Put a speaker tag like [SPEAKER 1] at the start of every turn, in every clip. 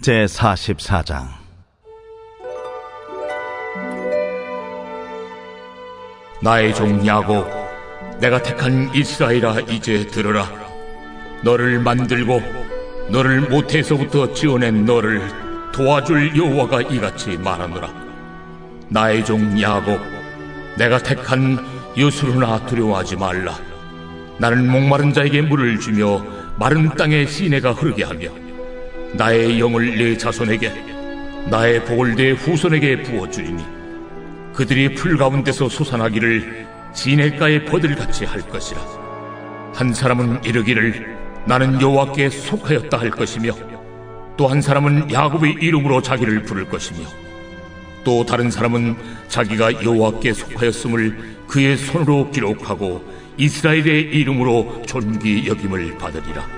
[SPEAKER 1] 제 44장
[SPEAKER 2] 나의 종 야곱, 내가 택한 이스라엘아 이제 들으라. 너를 만들고 너를 모태에서부터 지어낸 너를 도와줄 여호와가 이같이 말하노라. 나의 종 야곱, 내가 택한 여수르나 두려워하지 말라. 나는 목마른 자에게 물을 주며 마른 땅에 시내가 흐르게 하며 나의 영을 내 자손에게 나의 복을 내 후손에게 부어주리니 그들이 풀 가운데서 솟아나기를 시냇가의 버들같이 할 것이라. 한 사람은 이르기를 나는 여호와께 속하였다 할 것이며 또 한 사람은 야곱의 이름으로 자기를 부를 것이며 또 다른 사람은 자기가 여호와께 속하였음을 그의 손으로 기록하고 이스라엘의 이름으로 존귀 여김을 받으리라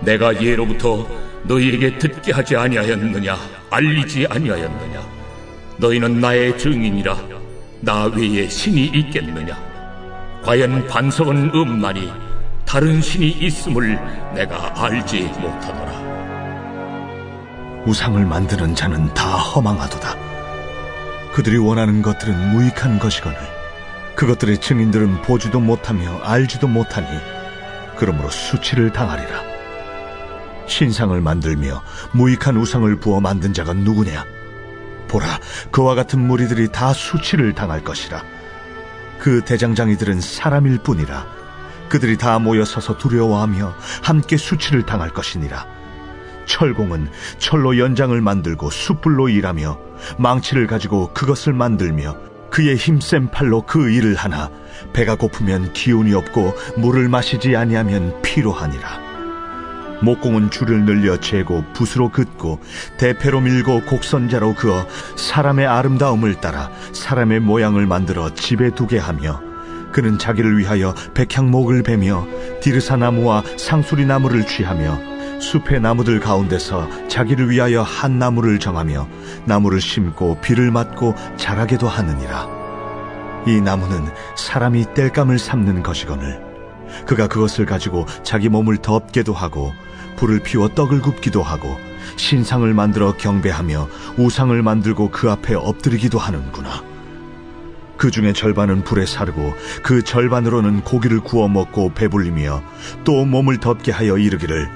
[SPEAKER 2] 내가 예로부터 너희에게 듣게 하지 아니하였느냐 알리지 아니하였느냐? 너희는 나의 증인이라 나 외에 신이 있겠느냐? 과연 반석은 없나니 다른 신이 있음을 내가 알지 못하노라.
[SPEAKER 3] 우상을 만드는 자는 다 허망하도다. 그들이 원하는 것들은 무익한 것이거늘 그것들의 증인들은 보지도 못하며 알지도 못하니 그러므로 수치를 당하리라 신상을 만들며 무익한 우상을 부어 만든 자가 누구냐? 보라 그와 같은 무리들이 다 수치를 당할 것이라. 그 대장장이들은 사람일 뿐이라. 그들이 다 모여 서서 두려워하며 함께 수치를 당할 것이니라. 철공은 철로 연장을 만들고 숯불로 일하며 망치를 가지고 그것을 만들며 그의 힘센 팔로 그 일을 하나 배가 고프면 기운이 없고 물을 마시지 아니하면 피로하니라 목공은 줄을 늘려 재고 붓으로 긋고 대패로 밀고 곡선자로 그어 사람의 아름다움을 따라 사람의 모양을 만들어 집에 두게 하며 그는 자기를 위하여 백향목을 베며 디르사 나무와 상수리 나무를 취하며 숲의 나무들 가운데서 자기를 위하여 한 나무를 정하며 나무를 심고 비를 맞고 자라게도 하느니라. 이 나무는 사람이 땔감을 삼는 것이거늘 그가 그것을 가지고 자기 몸을 덮게도 하고 불을 피워 떡을 굽기도 하고 신상을 만들어 경배하며 우상을 만들고 그 앞에 엎드리기도 하는구나. 그 중에 절반은 불에 사르고 그 절반으로는 고기를 구워 먹고 배불리며 또 몸을 덮게 하여 이르기를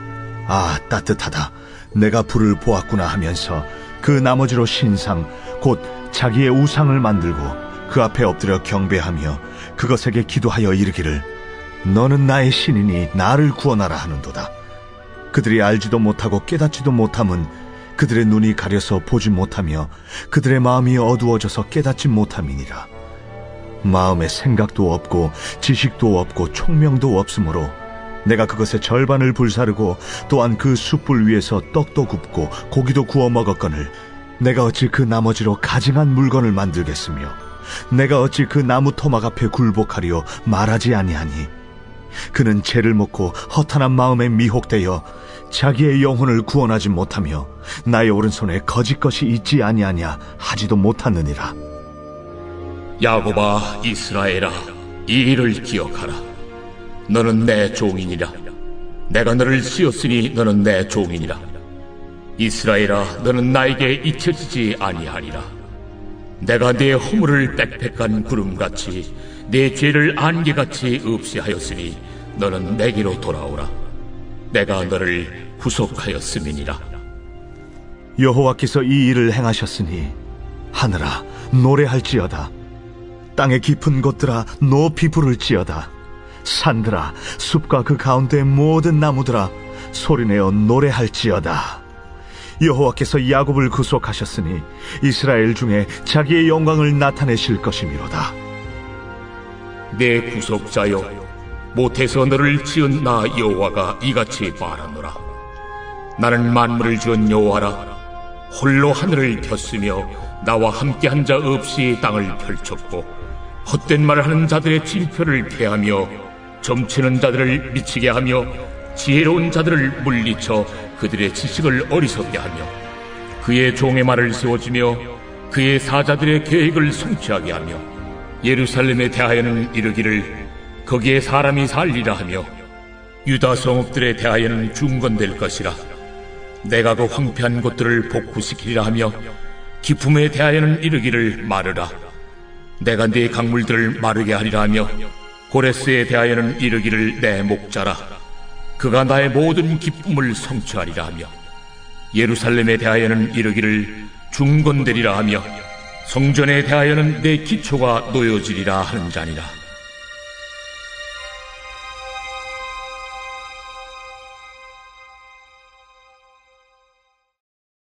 [SPEAKER 3] 아 따뜻하다 내가 불을 보았구나 하면서 그 나머지로 신상 곧 자기의 우상을 만들고 그 앞에 엎드려 경배하며 그것에게 기도하여 이르기를 너는 나의 신이니 나를 구원하라 하는도다. 그들이 알지도 못하고 깨닫지도 못함은 그들의 눈이 가려서 보지 못하며 그들의 마음이 어두워져서 깨닫지 못함이니라. 마음에 생각도 없고 지식도 없고 총명도 없으므로 내가 그것의 절반을 불사르고 또한 그 숯불 위에서 떡도 굽고 고기도 구워 먹었거늘 내가 어찌 그 나머지로 가증한 물건을 만들겠으며 내가 어찌 그 나무 토막 앞에 굴복하리요 말하지 아니하니 그는 죄를 먹고 허탄한 마음에 미혹되어 자기의 영혼을 구원하지 못하며 나의 오른손에 거짓 것이 있지 아니하냐 하지도 못하느니라.
[SPEAKER 2] 야곱아 이스라엘아 이 일을 기억하라. 너는 내 종이니라. 내가 너를 씌웠으니 너는 내 종이니라. 이스라엘아 너는 나에게 잊혀지지 아니하리라 내가 내 허물을 빽빽한 구름같이 내 죄를 안개같이 없이하였으니 너는 내게로 돌아오라. 내가 너를 구속하였음이니라.
[SPEAKER 3] 여호와께서 이 일을 행하셨으니 하늘아 노래할지어다. 땅의 깊은 곳들아 높이 부를지어다. 산들아 숲과 그 가운데 모든 나무들아 소리내어 노래할지어다 여호와께서 야곱을 구속하셨으니 이스라엘 중에 자기의 영광을 나타내실 것이미로다.
[SPEAKER 2] 내 구속자여 못해서 너를 지은 나 여호와가 이같이 말하노라. 나는 만물을 지은 여호와라. 홀로 하늘을 폈으며 나와 함께 한 자 없이 땅을 펼쳤고 헛된 말을 하는 자들의 징표를 패하며 점치는 자들을 미치게 하며 지혜로운 자들을 물리쳐 그들의 지식을 어리석게 하며 그의 종의 말을 세워주며 그의 사자들의 계획을 성취하게 하며 예루살렘에 대하여는 이르기를 거기에 사람이 살리라 하며 유다 성읍들에 대하여는 중건될 것이라. 내가 그 황폐한 곳들을 복구시키리라 하며 기품에 대하여는 이르기를 마르라. 내가 네 강물들을 마르게 하리라 하며 고레스에 대하여는 이르기를 내 목자라 그가 나의 모든 기쁨을 성취하리라 하며 예루살렘에 대하여는 이르기를 중건되리라 하며 성전에 대하여는 내 기초가 놓여지리라 하는 자니라